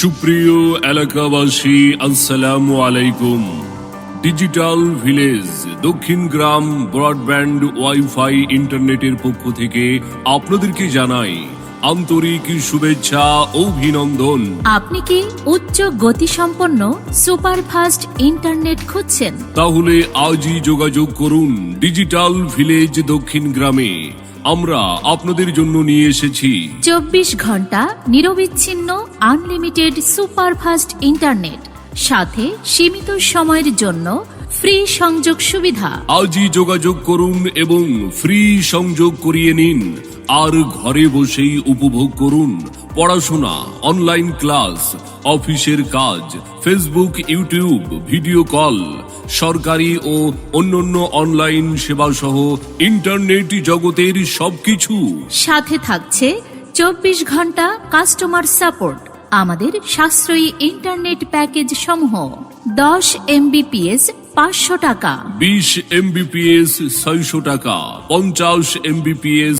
সুপ্রিয় এলাকাবাসী আসসালামু আলাইকুম। ডিজিটাল ভিলেজ দক্ষিণ গ্রাম ব্রডব্যান্ড ওয়াইফাই ইন্টারনেটের পক্ষ থেকে আপনাদেরকে জানাই আন্তরিক শুভেচ্ছা ও অভিনন্দন। আপনি কি উচ্চ গতিসম্পন্ন সুপারফাস্ট ইন্টারনেট খুঁজছেন? তাহলে আজই যোগাযোগ করুন ডিজিটাল ভিলেজ দক্ষিণ গ্রামে। আমরা আপনাদের জন্য নিয়ে এসেছি। চব্বিশ ঘণ্টা নিরবিচ্ছিন্ন আনলিমিটেড সুপারফাস্ট ইন্টারনেট সাথে সীমিত সময়ের জন্য ফ্রি সংযোগ সুবিধা। আজই যোগাযোগ করুন এবং ফ্রি সংযোগ করিয়ে নিন। আর ঘরে বসেই উপভোগ করুন। পড়াশোনা অনলাইন ক্লাস অফিসের কাজ ফেসবুক ইউটিউব ভিডিও কল সরকারি ও অন্যান্য অনলাইন সেবা সহ ইন্টারনেট জগতের সবকিছু। সাথে থাকছে চব্বিশ ঘণ্টা কাস্টমার সাপোর্ট আমাদের সাশ্রয়ী ইন্টারনেট প্যাকেজ সমূহ। দশ এমবিপিএস পাঁচশো টাকা। বিশ এমবিপিএস ছয়শো টাকা। পঞ্চাশ এমবিপিএস